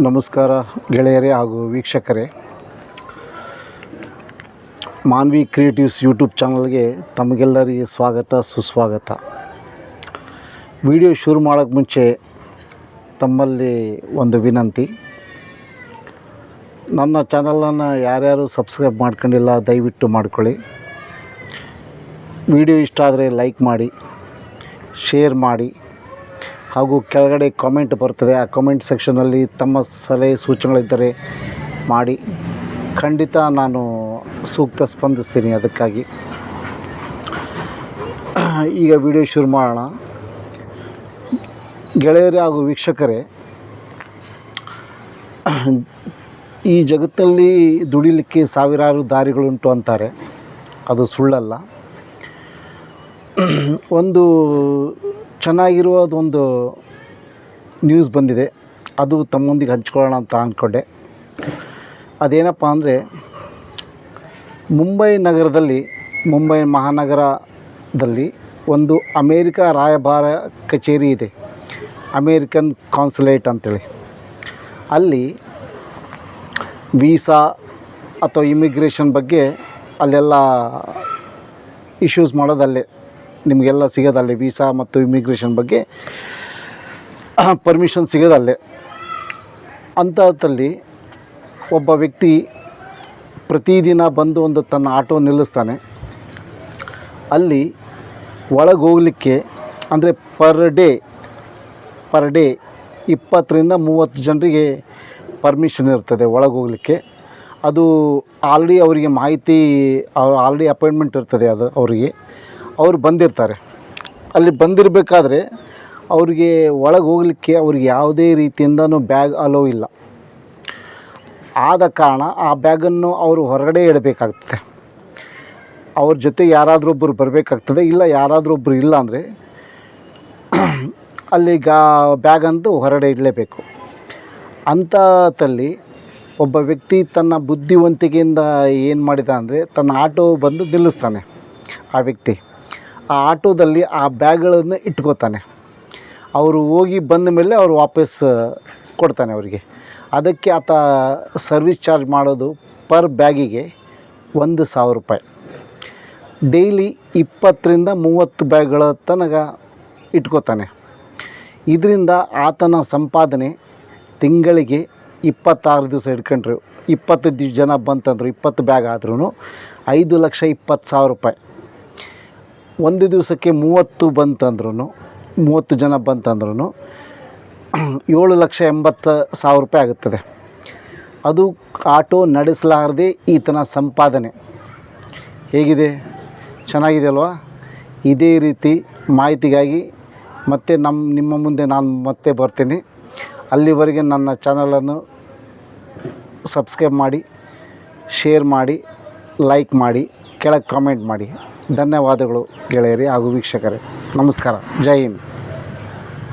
ನಮಸ್ಕಾರ ಗೆಳೆಯರೇ ಹಾಗೂ ವೀಕ್ಷಕರೇ. ಮಾನ್ವಿ ಕ್ರಿಯೇಟಿವ್ಸ್ ಯೂಟ್ಯೂಬ್ ಚಾನಲ್ಗೆ ತಮಗೆಲ್ಲರಿಗೆ ಸ್ವಾಗತ, ಸುಸ್ವಾಗತ. ವಿಡಿಯೋ ಶುರು ಮಾಡೋಕ್ಕೆ ಮುಂಚೆ ತಮ್ಮಲ್ಲಿ ಒಂದು ವಿನಂತಿ. ನನ್ನ ಚಾನಲನ್ನು ಯಾರ್ಯಾರು ಸಬ್ಸ್ಕ್ರೈಬ್ ಮಾಡ್ಕೊಂಡಿಲ್ಲ, ದಯವಿಟ್ಟು ಮಾಡ್ಕೊಳ್ಳಿ. ವಿಡಿಯೋ ಇಷ್ಟ ಆದರೆ ಲೈಕ್ ಮಾಡಿ, ಶೇರ್ ಮಾಡಿ. ಹಾಗೂ ಕೆಳಗಡೆ ಕಾಮೆಂಟ್ ಬರ್ತದೆ ಆ ಕಾಮೆಂಟ್ ಸೆಕ್ಷನಲ್ಲಿ ತಮ್ಮ ಸಲಹೆ, ಸೂಚನೆಗಳಿದ್ದರೆ ಮಾಡಿ. ಖಂಡಿತ ನಾನು ಸೂಕ್ತ ಸ್ಪಂದಿಸ್ತೀನಿ ಅದಕ್ಕಾಗಿ. ಈಗ ವಿಡಿಯೋ ಶುರು ಮಾಡೋಣ. ಗೆಳೆಯರೇ ಹಾಗೂ ವೀಕ್ಷಕರೇ, ಈ ಜಗತ್ತಲ್ಲಿ ದುಡಿಲಿಕ್ಕೆ ಸಾವಿರಾರು ದಾರಿಗಳುಂಟು ಅಂತಾರೆ. ಅದು ಸುಳ್ಳಲ್ಲ. ಒಂದು ಚೆನ್ನಾಗಿರುವುದೊಂದು ನ್ಯೂಸ್ ಬಂದಿದೆ. ಅದು ತಮ್ಮೊಂದಿಗೆ ಹಂಚ್ಕೊಳ್ಳೋಣ ಅಂತ ಅಂದ್ಕೊಂಡೆ ಅದೇನಪ್ಪ ಅಂದರೆ, ಮುಂಬೈ ನಗರದಲ್ಲಿ, ಮುಂಬೈ ಮಹಾನಗರದಲ್ಲಿ ಒಂದು ಅಮೇರಿಕ ರಾಯಭಾರ ಕಚೇರಿ ಇದೆ. ಅಮೇರಿಕನ್ ಕಾನ್ಸುಲೇಟ್ ಅಂತೇಳಿ. ಅಲ್ಲಿ ವೀಸಾ ಅಥವಾ ಇಮಿಗ್ರೇಷನ್ ಬಗ್ಗೆ ಅಲ್ಲೆಲ್ಲ ಇಶ್ಯೂಸ್ ಮಾಡೋದಲ್ಲೇ. ನಿಮಗೆಲ್ಲ ಸಿಗೋದಲ್ಲೇ ವೀಸಾ ಮತ್ತು ಇಮಿಗ್ರೇಷನ್ ಬಗ್ಗೆ? ಪರ್ಮಿಷನ್ ಸಿಗೋದಲ್ಲೇ. ಅಂಥದ್ದಲ್ಲಿ ಒಬ್ಬ ವ್ಯಕ್ತಿ ಪ್ರತಿದಿನ ಬಂದು ಒಂದು ತನ್ನ ಆಟೋ ನಿಲ್ಲಿಸ್ತಾನೆ. ಅಲ್ಲಿ ಒಳಗೆ ಹೋಗಲಿಕ್ಕೆ ಅಂದರೆ ಪರ್ ಡೇ ಪರ್ ಡೇ ಇಪ್ಪತ್ತರಿಂದ ಮೂವತ್ತು ಜನರಿಗೆ ಪರ್ಮಿಷನ್ ಇರ್ತದೆ ಒಳಗೆ ಹೋಗಲಿಕ್ಕೆ ಅದು ಆಲ್ರೆಡಿ ಅವರಿಗೆ ಮಾಹಿತಿ ಆಲ್ರೆಡಿ ಅಪಾಯಿಂಟ್ಮೆಂಟ್ ಇರ್ತದೆ ಅದು ಅವರಿಗೆ. ಅವ್ರು ಬಂದಿರ್ತಾರೆ. ಅಲ್ಲಿ ಬಂದಿರಬೇಕಾದ್ರೆ ಅವ್ರಿಗೆ ಒಳಗೆ ಹೋಗಲಿಕ್ಕೆ ಅವ್ರಿಗೆ ಯಾವುದೇ ರೀತಿಯಿಂದನೂ ಬ್ಯಾಗ್ ಅಲೋ ಇಲ್ಲ. ಆದ ಕಾರಣ ಆ ಬ್ಯಾಗನ್ನು ಅವರು ಹೊರಗಡೆ ಇಡಬೇಕಾಗ್ತದೆ. ಅವ್ರ ಜೊತೆ ಯಾರಾದರೂ ಒಬ್ಬರು ಬರಬೇಕಾಗ್ತದೆ, ಇಲ್ಲ ಯಾರಾದರೂ ಒಬ್ಬರು ಇಲ್ಲ ಅಂದರೆ ಅಲ್ಲಿ ಗಾ ಬ್ಯಾಗಂತೂ ಹೊರಗಡೆ ಇಡಲೇಬೇಕು. ಅಂಥದ್ದಲ್ಲಿ ಒಬ್ಬ ವ್ಯಕ್ತಿ ತನ್ನ ಬುದ್ಧಿವಂತಿಕೆಯಿಂದ ಏನು ಮಾಡಿದ ಅಂದರೆ ತನ್ನ ಆಟೋ ಬಂದು ನಿಲ್ಲಿಸ್ತಾನೆ ಆ ವ್ಯಕ್ತಿ. ಆ ಆಟೋದಲ್ಲಿ ಆ ಬ್ಯಾಗ್ಗಳನ್ನು ಇಟ್ಕೋತಾನೆ. ಅವರು ಹೋಗಿ ಬಂದ ಮೇಲೆ ಅವರು ವಾಪಸ್ ಕೊಡ್ತಾನೆ ಅವರಿಗೆ. ಅದಕ್ಕೆ ಆತ ಸರ್ವಿಸ್ ಚಾರ್ಜ್ ಮಾಡೋದು ಪರ್ ಬ್ಯಾಗಿಗೆ ಒಂದು ಸಾವಿರ ರೂಪಾಯಿ. ಡೈಲಿ ಇಪ್ಪತ್ತರಿಂದ ಮೂವತ್ತು ಬ್ಯಾಗ್ಗಳ ತನಕ ಇಟ್ಕೋತಾನೆ. ಇದರಿಂದ ಆತನ ಸಂಪಾದನೆ ತಿಂಗಳಿಗೆ ಇಪ್ಪತ್ತಾರು ದಿವಸ ಇಟ್ಕೊಂಡ್ರು ಇಪ್ಪತ್ತು ಜನ ಬಂತಂದ್ರು, ಇಪ್ಪತ್ತು ಬ್ಯಾಗ್ ಆದ್ರೂ ಐದು ಲಕ್ಷ ಇಪ್ಪತ್ತು ಸಾವಿರ ರೂಪಾಯಿ. ಒಂದು ದಿವಸಕ್ಕೆ ಮೂವತ್ತು ಬಂತಂದ್ರೂ ಮೂವತ್ತು ಜನ ಬಂತಂದ್ರೂ ಏಳು ಲಕ್ಷ ಎಂಬತ್ತು ಸಾವಿರ ರೂಪಾಯಿ ಆಗುತ್ತದೆ. ಅದು ಆಟೋ ನಡೆಸಲಾರದೆ ಈತನ ಸಂಪಾದನೆ. ಹೇಗಿದೆ? ಚೆನ್ನಾಗಿದೆ ಅಲ್ವಾ? ಇದೇ ರೀತಿ ಮಾಹಿತಿಗಾಗಿ ಮತ್ತೆ ನಮ್ಮ ನಿಮ್ಮ ಮುಂದೆ ನಾನು ಮತ್ತೆ ಬರ್ತೀನಿ. ಅಲ್ಲಿವರೆಗೆ ನನ್ನ ಚಾನಲನ್ನು ಸಬ್ಸ್ಕ್ರೈಬ್ ಮಾಡಿ, ಶೇರ್ ಮಾಡಿ, ಲೈಕ್ ಮಾಡಿ, ಕೆಳಗೆ ಕಾಮೆಂಟ್ ಮಾಡಿ. ಧನ್ಯವಾದಗಳು ಗೆಳೆಯರಿ ಹಾಗೂ ವೀಕ್ಷಕರೇ. ನಮಸ್ಕಾರ. ಜೈ ಹಿಂದ್.